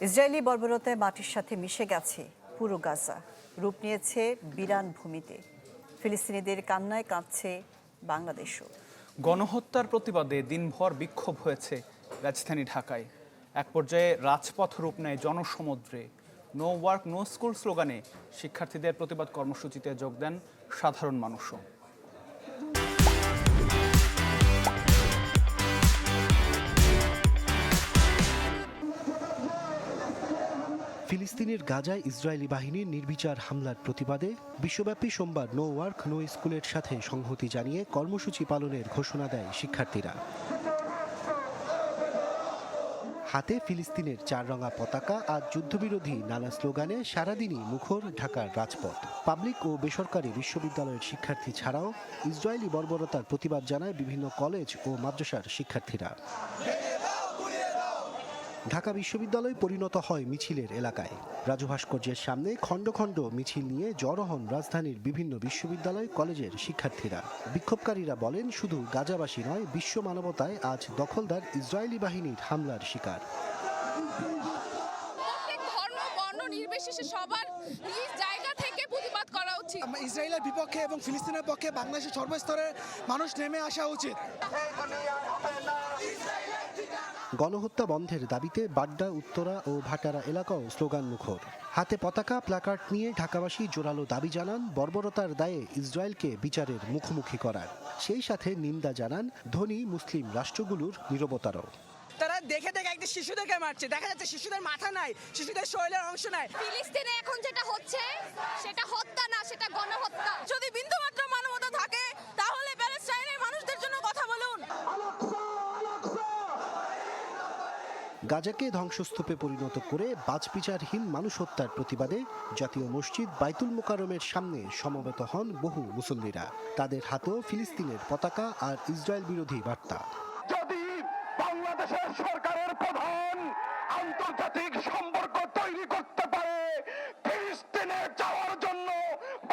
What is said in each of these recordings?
Israeli বর্বরতায় মাটির সাথে মিশে গেছে পুরো গাজা। রূপ নিয়েছে বিরান ভূমিতে। ফিলিস্তিনিদের কান্নায় কাঁদছে বাংলাদেশও। গণহত্যার প্রতিবাদে দিনভর বিক্ষোভ হয়েছে রাজধানী ঢাকায়। এক পর্যায়ে রাজপথ রূপ নেয় জনসমুদ্রে। নো ওয়ার্ক, নো স্কুল স্লোগানে শিক্ষার্থীদের প্রতিবাদ কর্মসূচিতে যোগ দেন সাধারণ মানুষও। ফিলিস্তিনের গাজায় ইসরায়েলি বাহিনীর নির্বিচার হামলার প্রতিবাদে বিশ্বব্যাপী সোমবার নো ওয়ার্ক, নো স্কুলের সাথে সংহতি জানিয়ে কর্মসূচি পালনের ঘোষণা দেয় শিক্ষার্থীরা। হাতে ফিলিস্তিনের চার রঙা পতাকা আর যুদ্ধবিরোধী নানা স্লোগানে সারাদিনই মুখর ঢাকার রাজপথ। পাবলিক ও বেসরকারি বিশ্ববিদ্যালয়ের শিক্ষার্থী ছাড়াও ইসরায়েলি বর্বরতার প্রতিবাদ জানায় বিভিন্ন কলেজ ও মাদ্রাসার শিক্ষার্থীরা। ঢাকা বিশ্ববিদ্যালয় পরিণত হয় মিছিলের এলাকায়। রাজু ভাস্কর্যের সামনে খণ্ড খণ্ড মিছিল নিয়ে জড়ো হন রাজধানীর বিভিন্ন বিশ্ববিদ্যালয় কলেজের শিক্ষার্থীরা। বিক্ষোভকারীরা বলেন, শুধু গাজাবাসী নয়, বিশ্ব মানবতায় আজ দখলদার ইসরায়েলি বাহিনীর হামলার শিকার। নির্বিশেষে সবার নিজ জায়গা থেকে প্রতিবাদ করা উচিত। ইসরায়েলের বিপক্ষে এবং ফিলিস্তিনের পক্ষে বাংলাদেশের সর্বস্তরের মানুষ নেমে আসা উচিত। গণহত্যা বন্ধের দাবিতে বাড্ডা উত্তরা ও ভাটারা এলাকাও স্লোগান মুখর। হাতে পতাকা প্ল্যাকার্ড নিয়ে ঢাকাবাসী জোরালো দাবি জানান বর্বরতার দায়ে ইসরায়েলকে বিচারের মুখোমুখি করার। সেই সাথে নিন্দা জানান ধনী মুসলিম রাষ্ট্রগুলোর নিরবতারও। তারা দেখে দেখে একটা শিশুদেরকে মারছে। দেখা যাচ্ছে শিশুদের মাথা নাই শিশুদের শরীরের অংশ নাই। ফিলিস্তিনে এখন যেটা হচ্ছে সেটা হত্যা না সেটা গণহত্যা। যদি বিন্দুমাত্র মানবতা থাকে তাহলে প্যালেস্টাইনের মানুষদের জন্য কথা বলুন। গাজাকে ধ্বংসস্তূপে পরিণত করে বাজবিচারহীন মানুষ হত্যার প্রতিবাদে জাতীয় মসজিদ বাইতুল মোকারমের সামনে সমবেত হন বহু মুসল্লিরা। তাদের হাতেও ফিলিস্তিনের পতাকা আর ইসরায়েল বিরোধী বার্তা। বাংলাদেশের সরকারের প্রধান আন্তর্জাতিক সম্পর্ক তৈরি করতে পারে ফিলিস্তিনে যাওয়ার জন্য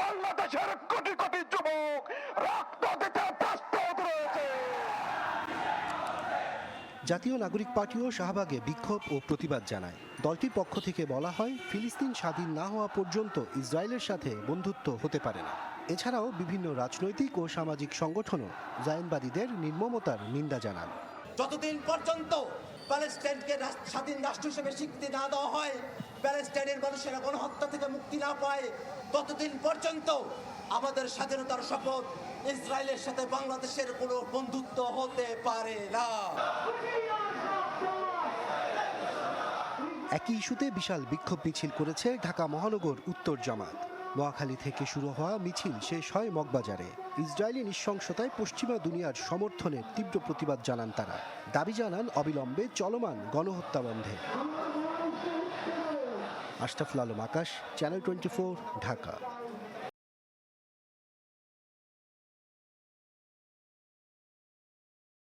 বাংলাদেশের কোটি কোটি যুবক রক্ত দিতে প্রস্তুত রয়েছে। জাতীয় নাগরিক পার্টিও শাহবাগে বিক্ষোভ ও প্রতিবাদ জানায়। দলটির পক্ষ থেকে বলা হয়, ফিলিস্তিন স্বাধীন না হওয়া পর্যন্ত ইসরায়েলের সাথে বন্ধুত্ব হতে পারে না। এছাড়াও বিভিন্ন রাজনৈতিক ও সামাজিক সংগঠনও জায়নবাদীদের নির্মমতার নিন্দা জানান। যতদিন পর্যন্ত প্যালেস্টাইনকে স্বাধীন রাষ্ট্র হিসেবে স্বীকৃতি না দেওয়া হয়, প্যালেস্টাইনের মানুষেরা গণহত্যা থেকে মুক্তি না পায়, ততদিন পর্যন্ত আমাদের স্বাধীনতার শপথ ইসরায়েলের সাথে বাংলাদেশের কোনো বন্ধুত্ব হতে পারে না। একই ইস্যুতে বিশাল বিক্ষোভ মিছিল করেছে ঢাকা মহানগর উত্তর জামাত। নোয়াখালী থেকে শুরু হওয়া মিছিল শেষ হয় মগবাজারে। ইসরায়েলি নৃশংসতায় পশ্চিমা দুনিয়ার সমর্থনে তীব্র প্রতিবাদ জানান তারা। দাবি জানান, অবিলম্বে চলমান গণহত্যা বন্ধে। Ashraful Alam Akash channel twenty Dhaka.